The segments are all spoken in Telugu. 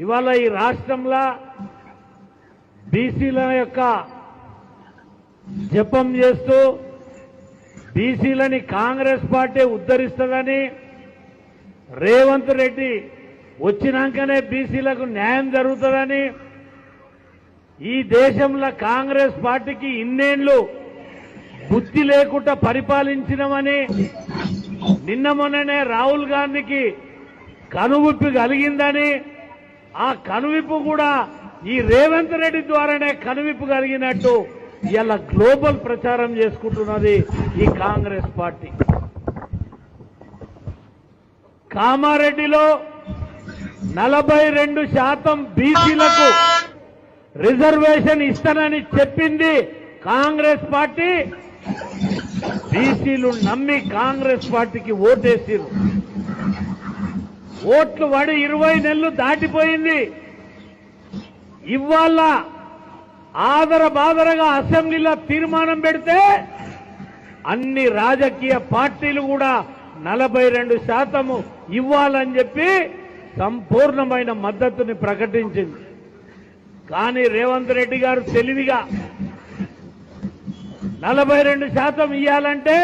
ఇవాళ ఈ రాష్ట్రంలో బీసీల యొక్క జపం చేస్తూ బీసీలని కాంగ్రెస్ పార్టీ ఉద్ధరిస్తుందని రేవంత్ రెడ్డి వచ్చినాకనే బీసీలకు న్యాయం జరుగుతుందని ఈ దేశంలో కాంగ్రెస్ పార్టీకి ఇన్నేళ్ళు బుద్ధి లేకుండా పరిపాలించినమని నిన్న మొన్ననే రాహుల్ గాంధీకి కనువిప్పు కలిగిందని ఆ కనువిప్పు కూడా ఈ రేవంత్ రెడ్డి ద్వారానే కనువిప్పు కలిగినట్టు ఇలా గ్లోబల్ ప్రచారం చేసుకుంటున్నది ఈ కాంగ్రెస్ పార్టీ. కామారెడ్డిలో నలభై రెండు శాతం బీసీలకు రిజర్వేషన్ ఇస్తానని చెప్పింది కాంగ్రెస్ పార్టీ. బీసీలు నమ్మి కాంగ్రెస్ పార్టీకి ఓటేసిరు ఓట్లు పడి ఇరవై నెలలు దాటిపోయింది. ఇవాళ ఆదర బాదరగా అసెంబ్లీలో తీర్మానం పెడితే అన్ని రాజకీయ పార్టీలు కూడా నలభై రెండు శాతము ఇవ్వాలని చెప్పి సంపూర్ణమైన మద్దతుని ప్రకటించింది. కానీ రేవంత్ రెడ్డి గారు తెలివిగా నలభై రెండు శాతం ఇవ్వాలంటే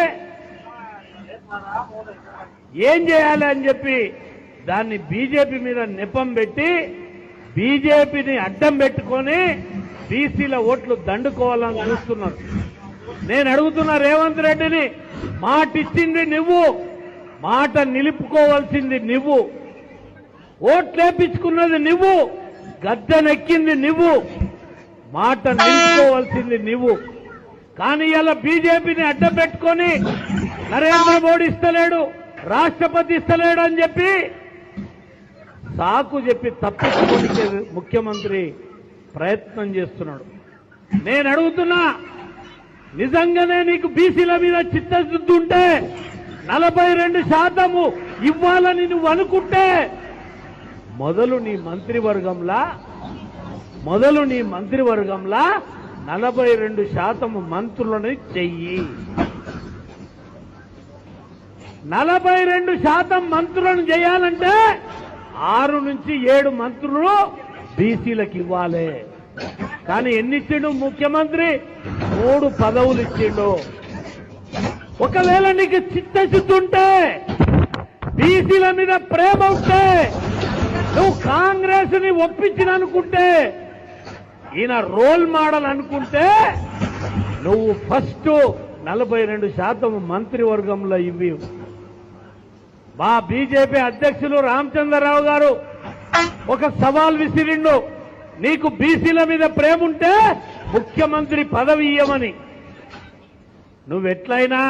ఏం చేయాలి అని చెప్పి దాన్ని బీజేపీ మీద నెపం పెట్టి బీజేపీని అడ్డం పెట్టుకొని బీసీల ఓట్లు దండుకోవాలని చూస్తున్నారు. నేను అడుగుతున్న రేవంత్ రెడ్డిని మాట ఇచ్చింది నువ్వు మాట నిలుపుకోవాల్సింది నువ్వు. ఓట్లేపించుకున్నది నువ్వు గద్దెనెక్కింది నువ్వు మాట నిలుపుకోవాల్సింది నువ్వు. కానీ ఇలా బీజేపీని అడ్డం పెట్టుకొని నరేంద్ర మోడీ ఇస్తలేడు రాష్ట్రపతి ఇస్తలేడు అని చెప్పి సాకు చెప్పి తప్పించుకోనికి ముఖ్యమంత్రి ప్రయత్నం చేస్తున్నాడు. నేను అడుగుతున్నా నిజంగానే నీకు బీసీల మీద చిత్తశుద్ధి ఉంటే నలభై రెండు శాతము ఇవ్వాలని నువ్వు అనుకుంటే మొదలు నీ మంత్రివర్గంలా మొదలు నీ మంత్రివర్గంలా నలభై రెండు శాతము మంత్రులని చెయ్యి. నలభై రెండు శాతం మంత్రులను చేయాలంటే ఆరు నుంచి ఏడు మంత్రులు బీసీలకు ఇవ్వాలి. కానీ ఎన్నిచ్చిండు? ముఖ్యమంత్రి మూడు పదవులు ఇచ్చిండు. ఒకవేళ నీకు చిత్తశుద్ధి ఉంటే బీసీల మీద ప్రేమ ఉంటే నువ్వు కాంగ్రెస్ని ఒప్పించిన అనుకుంటే ఈయన రోల్ మోడల్ అనుకుంటే నువ్వు ఫస్ట్ నలభై రెండు శాతం మంత్రివర్గంలో ఇవి మా బీజేపీ అధ్యక్షులు రామచంద్రరావు గారు ఒక సవాల్ విసిరిండు. నీకు బీసీల మీద ప్రేమ ఉంటే ముఖ్యమంత్రి పదవి ఇయ్యమని. నువ్వెట్లయినా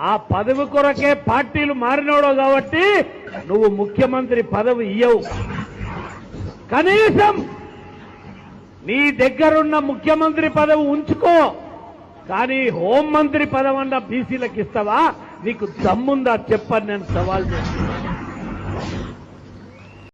ఆ పదవి కొరకే పార్టీలు మారినోడో కాబట్టి నువ్వు ముఖ్యమంత్రి పదవి ఇయ్యవు. కనీసం నీ దగ్గరున్న ముఖ్యమంత్రి పదవి ఉంచుకో. కానీ హోంమంత్రి పదవన్న బీసీలకు ఇస్తావా నీకు దమ్ముందా చెప్పని నేను సవాల్ చేస్తాను